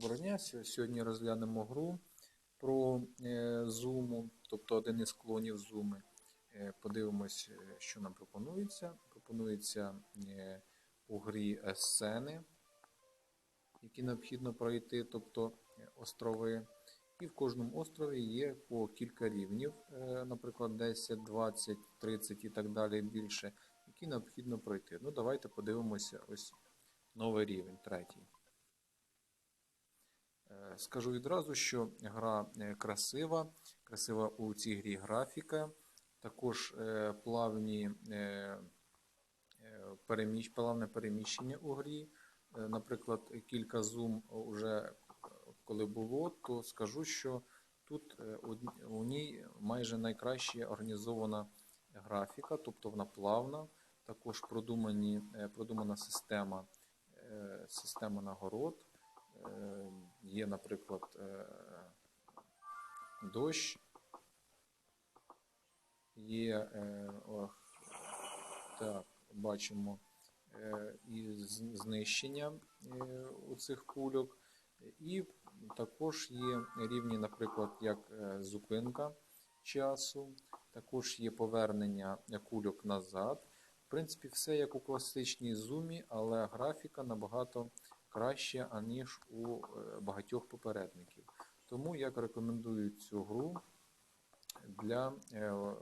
Доброго дня. Сьогодні розглянемо гру про е, зуму, тобто один із клонів зуми. Е, Подивимось, е, що нам пропонується. Пропонується у грі сцени, які необхідно пройти, тобто острови. І в кожному острові є по кілька рівнів, наприклад, 10, 20, 30 і так далі більше, які необхідно пройти. Ну, давайте подивимося ось новий рівень, третій. Е, Скажу відразу, що гра е, красива, красива у цій грі графіка, також е, плавні, переміщ, плавне переміщення у грі. Наприклад, кілька зум уже коли було, то скажу, що тут у ній майже найкраще організована графіка, тобто вона плавна, також продумані, продумана система, система нагород. Е, Є, наприклад, е, дощ, є, е, ох, так, бачимо і знищення у цих кульок, і також є рівні, наприклад, як зупинка часу, також є повернення кульок назад. В принципі, все як у класичній зумі, але графіка набагато краще, аніж у е, багатьох попередників. Тому я рекомендую цю гру для, е,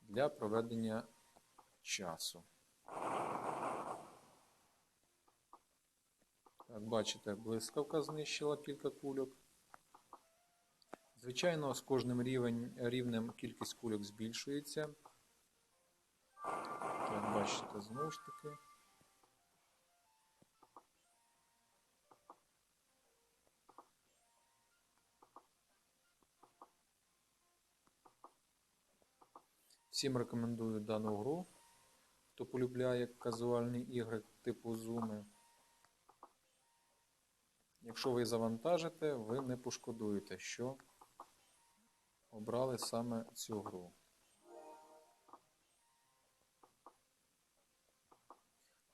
для проведення часу. Так, бачите, блискавка знищила кілька кульок. Звичайно, з кожним рівень, рівнем кількість кульок збільшується. Так, бачите, знову ж таки. Всім рекомендую дану гру. Хто полюбляє казуальні ігри типу зуми. Якщо ви завантажите, ви не пошкодуєте, що обрали саме цю гру.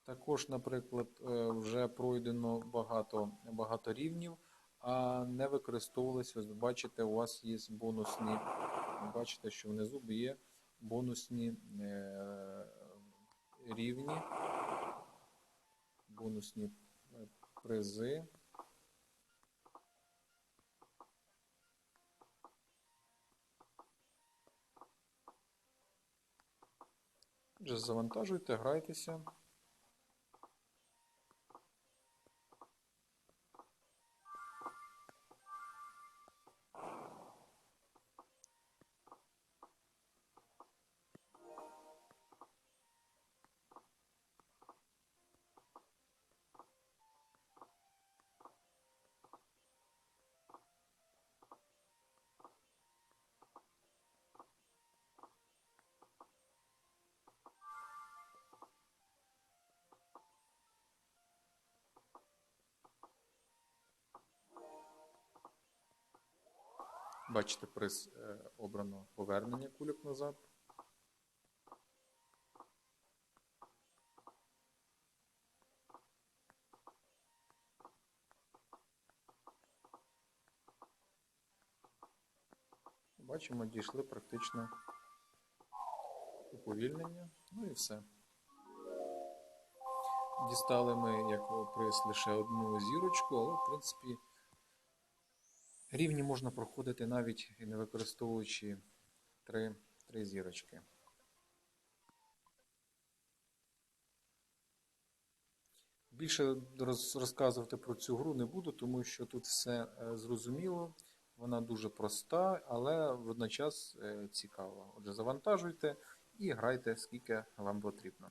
Також, наприклад, е, вже пройдено багато, багато рівнів, а не використовувалися. Бачите, у вас є бонусні. Бачите, що внизу є бонусні е, рівні, бонусні е, призи. Отже, завантажуйте, грайтеся. Бачите, приз е, обрано повернення кульок назад. Бачимо, дійшли практично уповільнення. Ну і все. Дістали ми як приз лише одну зірочку, але в принципі. Рівні можна проходити навіть не використовуючи три, три зірочки. Більше роз- розказувати про цю гру не буду, тому що тут все е, зрозуміло, вона дуже проста, але водночас е, цікава. Отже, завантажуйте і грайте скільки вам потрібно.